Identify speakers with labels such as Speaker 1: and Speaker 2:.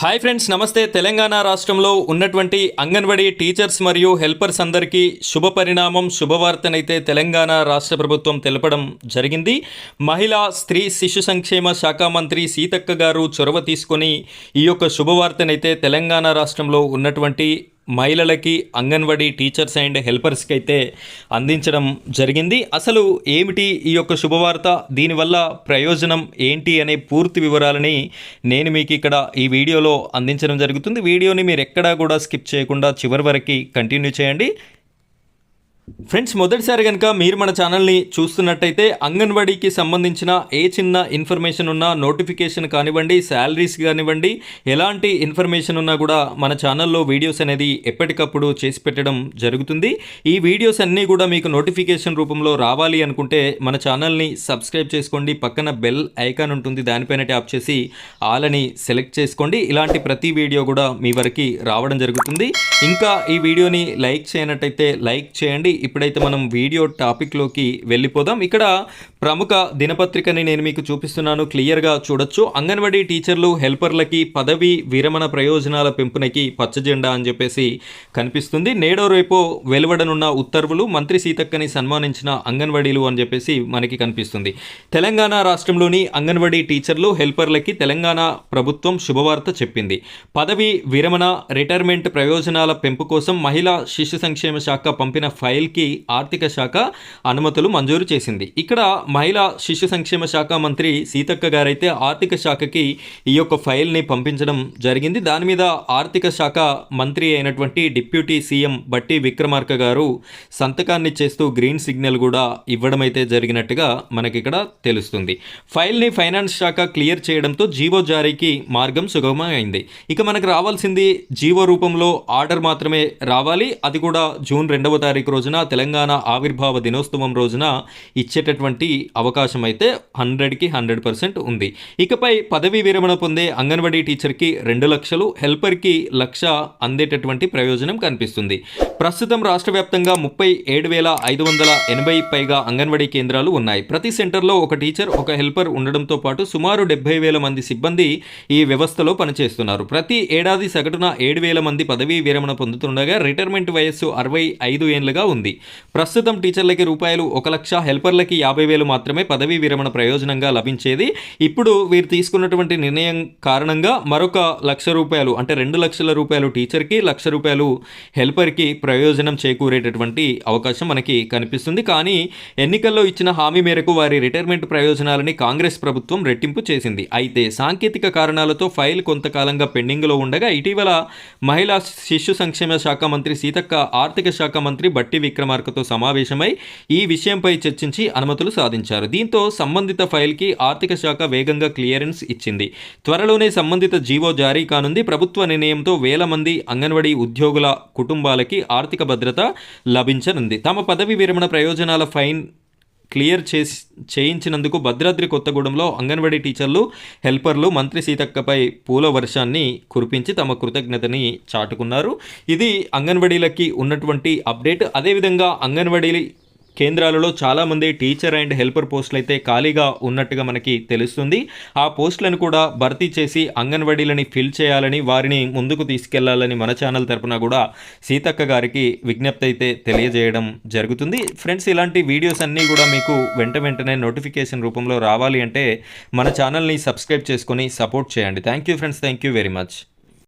Speaker 1: Hi friends నమస్తే. తెలంగాణ రాష్ట్రంలో ఉన్నటువంటి అంగన్వాడీ టీచర్స్ మరియు హెల్పర్స్ అందరికీ శుభ పరిణామం శుభవార్తనైతే తెలంగాణ రాష్ట్ర ప్రభుత్వం తెలపడం జరిగింది. మహిళా స్త్రీ శిశు సంక్షేమ శాఖ మంత్రి సీతక్క గారు చొరవ తీసుకొని ఈ యొక్క శుభవార్తనైతే తెలంగాణ రాష్ట్రంలో ఉన్నటువంటి మహిళలకి అంగన్వాడీ టీచర్స్ అండ్ హెల్పర్స్కి అయితే అందించడం జరిగింది. అసలు ఏమిటి ఈ యొక్క శుభవార్త? దీనివల్ల ప్రయోజనం ఏంటి అనే పూర్తి వివరాలని నేను మీకు ఇక్కడ ఈ వీడియోలో అందించడం జరుగుతుంది. వీడియోని మీరు ఎక్కడా కూడా స్కిప్ చేయకుండా చివరి వరకు కంటిన్యూ చేయండి. ఫ్రెండ్స్ మొదటిసారి కనుక మీరు మన ఛానల్ని చూస్తున్నట్టయితే అంగన్వాడీకి సంబంధించిన ఏ చిన్న ఇన్ఫర్మేషన్ ఉన్నా నోటిఫికేషన్ కానివ్వండి శాలరీస్ కానివ్వండి ఎలాంటి ఇన్ఫర్మేషన్ ఉన్నా కూడా మన ఛానల్లో వీడియోస్ అనేది ఎప్పటికప్పుడు చేసి పెట్టడం జరుగుతుంది. ఈ వీడియోస్ అన్నీ కూడా మీకు నోటిఫికేషన్ రూపంలో రావాలి అనుకుంటే మన ఛానల్ని సబ్స్క్రైబ్ చేసుకోండి. పక్కన బెల్ ఐకాన్ ఉంటుంది దానిపైన ట్యాప్ చేసి ఆలని సెలెక్ట్ చేసుకోండి. ఇలాంటి ప్రతి వీడియో కూడా మీ వరకు రావడం జరుగుతుంది. ఇంకా ఈ వీడియోని లైక్ చేయనట్టయితే లైక్ చేయండి. ఇప్పుడైతే మనం వీడియో టాపిక్లోకి వెళ్ళిపోదాం. ఇక్కడ ప్రముఖ దినపత్రికని నేను మీకు చూపిస్తున్నాను. క్లియర్గా చూడొచ్చు. అంగన్వాడీ టీచర్లు హెల్పర్లకి పదవి విరమణ ప్రయోజనాల పెంపునకి పచ్చ జెండా అని చెప్పేసి కనిపిస్తుంది. నేడో రేపో వెలువడనున్న ఉత్తర్వులు మంత్రి సీతక్కని సన్మానించిన అంగన్వాడీలు అని చెప్పేసి మనకి కనిపిస్తుంది. తెలంగాణ రాష్ట్రంలోని అంగన్వాడీ టీచర్లు హెల్పర్లకి తెలంగాణ ప్రభుత్వం శుభవార్త చెప్పింది. పదవి విరమణ రిటైర్మెంట్ ప్రయోజనాల పెంపు కోసం మహిళా శిశు సంక్షేమ శాఖ పంపిన ఫైల్ ఫైల్కి ఆర్థిక శాఖ అనుమతులు మంజూరు చేసింది. ఇక్కడ మహిళా శిశు సంక్షేమ శాఖ మంత్రి సీతక్క గారైతే ఆర్థిక శాఖకి ఈ యొక్క ఫైల్ని పంపించడం జరిగింది. దాని మీద ఆర్థిక శాఖ మంత్రి అయినటువంటి డిప్యూటీ సీఎం బట్టి విక్రమార్క గారు సంతకాన్ని చేస్తూ గ్రీన్ సిగ్నల్ కూడా ఇవ్వడం అయితే జరిగినట్టుగా మనకి ఇక్కడ తెలుస్తుంది. ఫైల్ని ఫైనాన్స్ శాఖ క్లియర్ చేయడంతో జీవో జారీకి మార్గం సుగమమైంది. ఇక మనకు రావాల్సింది జీవో రూపంలో ఆర్డర్ మాత్రమే రావాలి. అది కూడా జూన్ రెండవ తారీఖు రోజున తెలంగాణ ఆవిర్భావ దినోత్సవం రోజున ఇచ్చేటటువంటి అవకాశం అయితే హండ్రెడ్కి హండ్రెడ్ పర్సెంట్ ఉంది. ఇకపై పదవీ విరమణ పొందే అంగన్వాడీ టీచర్కి రెండు లక్షలు హెల్పర్కి లక్ష అందేటటువంటి ప్రయోజనం కనిపిస్తుంది. ప్రస్తుతం రాష్ట్ర వ్యాప్తంగా ముప్పై ఏడు వేల ఐదు వందల ఎనభై పైగా అంగన్వాడీ కేంద్రాలు ఉన్నాయి. ప్రతి సెంటర్లో ఒక టీచర్ ఒక హెల్పర్ ఉండడంతో పాటు సుమారు డెబ్బై వేల మంది సిబ్బంది ఈ వ్యవస్థలో పనిచేస్తున్నారు. ప్రతి ఏడాది సగటున ఏడు వేల మంది పదవీ విరమణ పొందుతుండగా రిటైర్మెంట్ వయస్సు అరవై ఐదు ఏళ్ళుగా ఉంది. ప్రస్తుతం టీచర్లకి రూపాయలు ఒక లక్ష హెల్పర్లకి యాభై వేలు మాత్రమే పదవీ విరమణ ప్రయోజనంగా లభించేది. ఇప్పుడు వీరు తీసుకున్నటువంటి నిర్ణయం కారణంగా మరొక లక్ష రూపాయలు అంటే రెండు లక్షల రూపాయలు టీచర్కి లక్ష రూపాయలు హెల్పర్కి ప్రయోజనం చేకూరేటటువంటి అవకాశం మనకి కనిపిస్తుంది. కానీ ఎన్నికల్లో ఇచ్చిన హామీ మేరకు వారి రిటైర్మెంట్ ప్రయోజనాలని కాంగ్రెస్ ప్రభుత్వం రెట్టింపు చేసింది. అయితే సాంకేతిక కారణాలతో ఫైల్ కొంతకాలంగా పెండింగ్లో ఉండగా ఇటీవల మహిళా శిశు సంక్షేమ శాఖ మంత్రి సీతక్క ఆర్థిక శాఖ మంత్రి బట్టి విక్రమార్కతో సమావేశమై ఈ విషయంపై చర్చించి అనుమతులు సాధించారు. దీంతో సంబంధిత ఫైల్కి ఆర్థిక శాఖ వేగంగా క్లియరెన్స్ ఇచ్చింది. త్వరలోనే సంబంధిత జీవో జారీ కానుంది. ప్రభుత్వ నిర్ణయంతో వేల మంది అంగన్వాడీ ఉద్యోగుల కుటుంబాలకి ఆర్థిక భద్రత లభించనుంది. తమ పదవి విరమణ ప్రయోజనాల ఫైన్ క్లియర్ చేసి చేయించినందుకు భద్రాద్రి కొత్తగూడెంలో అంగన్వాడీ టీచర్లు హెల్పర్లు మంత్రి సీతక్కపై పూల వర్షాన్ని కురిపించి తమ కృతజ్ఞతని చాటుకున్నారు. ఇది అంగన్వాడీలకి ఉన్నటువంటి అప్డేట్. అదేవిధంగా అంగన్వాడీ కేంద్రాలలో చాలామంది టీచర్ అండ్ హెల్పర్ పోస్టులు అయితే ఖాళీగా ఉన్నట్టుగా మనకి తెలుస్తుంది. ఆ పోస్టులను కూడా భర్తీ చేసి అంగన్వాడీలని ఫిల్ చేయాలని వారిని ముందుకు తీసుకెళ్ళాలని మన ఛానల్ తరపున కూడా సీతక్క గారికి విజ్ఞప్తి అయితే తెలియజేయడం జరుగుతుంది. ఫ్రెండ్స్ ఇలాంటి వీడియోస్ అన్నీ కూడా మీకు వెంట వెంటనే నోటిఫికేషన్ రూపంలో రావాలి అంటే మన ఛానల్ని సబ్స్క్రైబ్ చేసుకొని సపోర్ట్ చేయండి. Thank you friends thank you very much.